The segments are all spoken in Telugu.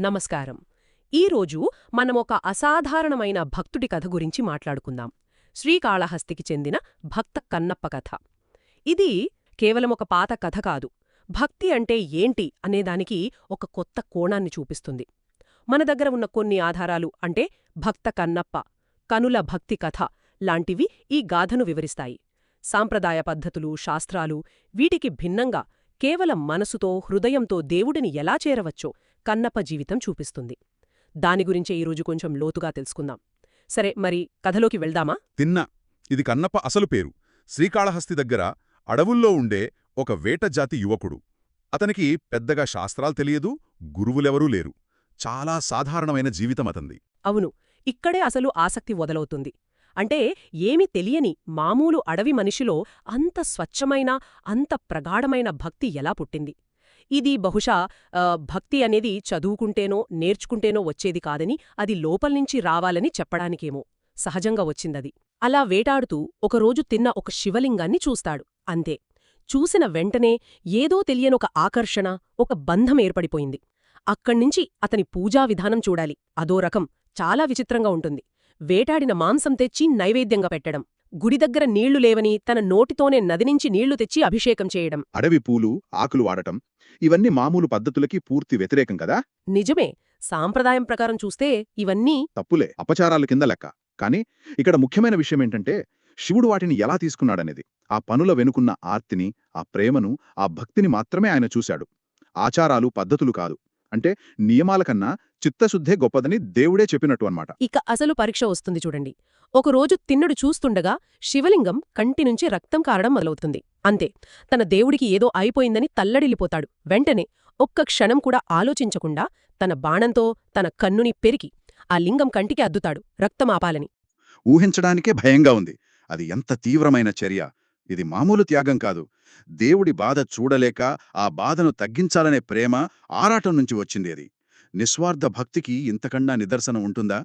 నమస్కారం. ఈరోజు మనం ఒక అసాధారణమైన భక్తుడి కథ గురించి మాట్లాడుకుందాం. శ్రీకాళహస్తికి చెందిన భక్త కన్నప్ప కథ. ఇది కేవలం ఒక పాత కథ కాదు. భక్తి అంటే ఏంటి అనేదానికి ఒక కొత్త కోణాన్ని చూపిస్తుంది. మన దగ్గర ఉన్న కొన్ని ఆధారాలు అంటే భక్త కన్నప్ప కనుల భక్తి కథ లాంటివి ఈ గాథను వివరిస్తాయి. సాంప్రదాయ పద్ధతులు శాస్త్రాలు వీటికి భిన్నంగా కేవలం మనసుతో హృదయంతో దేవుడిని ఎలా చేరవచ్చో కన్నప్ప జీవితం చూపిస్తుంది. దాని గురించే ఈరోజు కొంచెం లోతుగా తెలుసుకుందాం. సరే మరి కథలోకి వెళ్దామా? తిన్న. ఇది కన్నప్ప అసలు పేరు. శ్రీకాళహస్తి దగ్గర అడవుల్లో ఉండే ఒక వేటజాతి యువకుడు. అతనికి పెద్దగా శాస్త్రాలు తెలియదు గురువులెవరూ లేరు. చాలా సాధారణమైన జీవితం అతంది. అవును ఇక్కడే అసలు ఆసక్తి మొదలవుతుంది. అంటే ఏమీ తెలియని మామూలు అడవి మనిషిలో అంత స్వచ్ఛమైన అంత ప్రగాఢమైన భక్తి ఎలా పుట్టింది? ఇది బహుశా భక్తి అనేది చదువుకుంటేనో నేర్చుకుంటేనో వచ్చేది కాదని అది లోపల్నించి రావాలని చెప్పడానికేమో. సహజంగా వచ్చిందది. అలా వేటాడుతూ ఒకరోజు తిన్న ఒక శివలింగాన్ని చూస్తాడు. అంతే. చూసిన వెంటనే ఏదో తెలియనొక ఆకర్షణ ఒక బంధం ఏర్పడిపోయింది. అక్కడ్నించి అతని పూజా విధానం చూడాలి. అదో రకం. చాలా విచిత్రంగా ఉంటుంది. వేటాడిన మాంసం తెచ్చి నైవేద్యంగా పెట్టడం. గుడి దగ్గర నీళ్ళు లేవని తన నోటితోనే నదినించి నీళ్ళు తెచ్చి అభిషేకం చేయడం. అడవి పూలు ఆకులు వాడటం ఇవన్నీ మామూలు పద్ధతులకి పూర్తి వ్యతిరేకం కదా? నిజమే. సాంప్రదాయం ప్రకారం చూస్తే ఇవన్నీ తప్పులే అపచారాల కింద లెక్క. కాని ఇక్కడ ముఖ్యమైన విషయం ఏంటంటే శివుడు వాటిని ఎలా తీసుకున్నాడనేది. ఆ పనుల వెనుకున్న ఆర్తిని ఆ ప్రేమను ఆ భక్తిని మాత్రమే ఆయన చూశాడు. ఆచారాలు పద్ధతులు కాదు. అంటే నియమాల కన్నా చిత్తశుద్ధే గొప్పదని దేవుడే చెప్పినట్టు అన్నమాట. ఇక అసలు పరీక్ష వస్తుంది చూడండి. ఒకరోజు తిన్నడు చూస్తుండగా శివలింగం కంటినుంచి రక్తం కారడం మొదలవుతుంది. అంతే తన దేవుడికి ఏదో అయిపోయిందని తల్లడిల్లిపోతాడు. వెంటనే ఒక్క క్షణం కూడా ఆలోచించకుండా తన బాణంతో తన కన్నుని పెరికి ఆ లింగం కంటికి అద్దుతాడు రక్తమాపాలని. ఊహించడానికే భయంగా ఉంది. అది ఎంత తీవ్రమైన చర్య. ఇది మామూలు త్యాగం కాదు. దేవుడి బాధ చూడలేక ఆ బాధను తగ్గించాలనే ప్రేమ ఆరాటం నుంచి వచ్చింది అది నిస్వార్థ భక్తికి ఇంతకన్నా నిదర్శనం ఉంటుందా?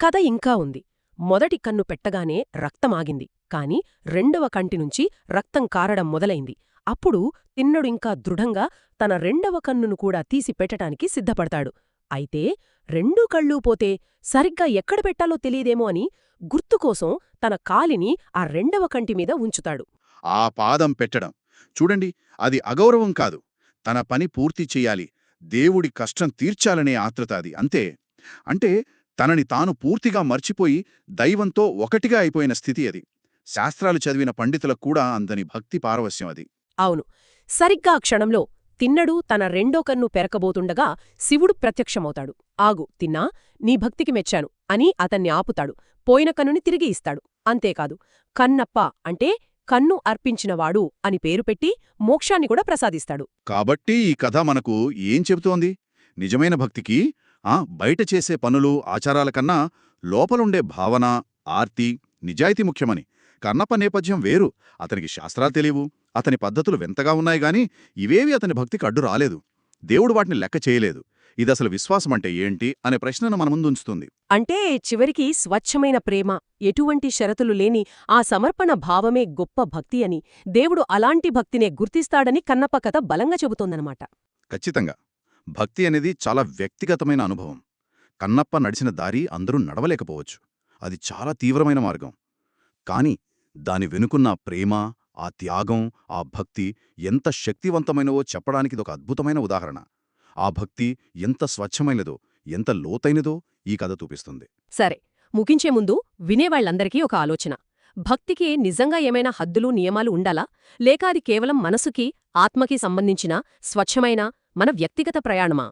కథ ఇంకా ఉంది. మొదటి కన్ను పెట్టగానే రక్తమాగింది కాని రెండవ కంటినుంచి రక్తం కారడం మొదలైంది. అప్పుడు తిన్నడుంకా దృఢంగా తన రెండవ కన్నును కూడా తీసి పెట్టటానికి సిద్ధపడతాడు. అయితే రెండూ కళ్ళూ పోతే సరిగ్గా ఎక్కడ పెట్టాలో తెలియదేమో అని గుర్తుకోసం తన కాలిని ఆ రెండవ కంటిమీద ఉంచుతాడు. ఆ పాదం పెట్టడం. చూడండి అది అగౌరవం కాదు. తన పని పూర్తి చెయ్యాలి దేవుడి కష్టం తీర్చాలనే ఆత్రత అది. అంతే. అంటే తనని తాను పూర్తిగా మర్చిపోయి దైవంతో ఒకటిగా అయిపోయిన స్థితి అది. శాస్త్రాలు చదివిన పండితులకు కూడా అందని భక్తి పారవస్యం అది. అవును. సరిగ్గా ఆ క్షణంలో తిన్నడు తన రెండో కన్ను పెరకబోతుండగా శివుడు ప్రత్యక్షమవుతాడు. ఆగు తిన్నా నీ భక్తికి మెచ్చాను అని అతన్ని ఆపుతాడు. పోయిన కన్నుని తిరిగి ఇస్తాడు. అంతేకాదు కన్నప్ప అంటే కన్ను అర్పించినవాడు అని పేరు పెట్టి మోక్షాన్ని కూడా ప్రసాదిస్తాడు. కాబట్టి ఈ కథ మనకు ఏం చెబుతోంది? నిజమైన భక్తికి ఆ బయట చేసే పనులు ఆచారాల కన్నా లోపలుండే భావన ఆర్తి నిజాయితీ ముఖ్యమని. కన్నప్ప నేపథ్యం వేరు. అతనికి శాస్త్రాలు తెలియవు. అతని పద్ధతులు వింతగా ఉన్నాయి గాని ఇవేవి అతని భక్తికి అడ్డు రాలేదు. దేవుడు వాటిని లెక్క చేయలేదు. ఇదసలు విశ్వాసమంటే ఏంటి అనే ప్రశ్నను మన ముందుంచుతుంది. అంటే చివరికి స్వచ్ఛమైన ప్రేమ ఎటువంటి షరతులు లేని ఆ సమర్పణ భావమే గొప్ప భక్తి అని దేవుడు అలాంటి భక్తినే గుర్తిస్తాడని కన్నప్ప కథ బలంగా చెబుతోందనమాట ఖచ్చితంగా. భక్తి అనేది చాలా వ్యక్తిగతమైన అనుభవం. కన్నప్ప నడిచిన దారి అందరూ నడవలేకపోవచ్చు. అది చాలా తీవ్రమైన మార్గం. కాని దాని వెనుకున్న ప్రేమ ఆ త్యాగం ఆ భక్తి ఎంత శక్తివంతమైనవో చెప్పడానికి ఇదొక అద్భుతమైన ఉదాహరణ. ఆ భక్తి ఎంత స్వచ్ఛమైనదో ఎంత లోతైనదో ఈ కథ చూపిస్తుంది. సరే ముగించే ముందు వినేవాళ్ళందరికీ ఒక ఆలోచన. భక్తికి నిజంగా ఏమైనా హద్దులు నియమాలు ఉండాలా? లేక అది కేవలం మనసుకి ఆత్మకి సంబంధించిన స్వచ్ఛమైన మన వ్యక్తిగత ప్రయాణమా?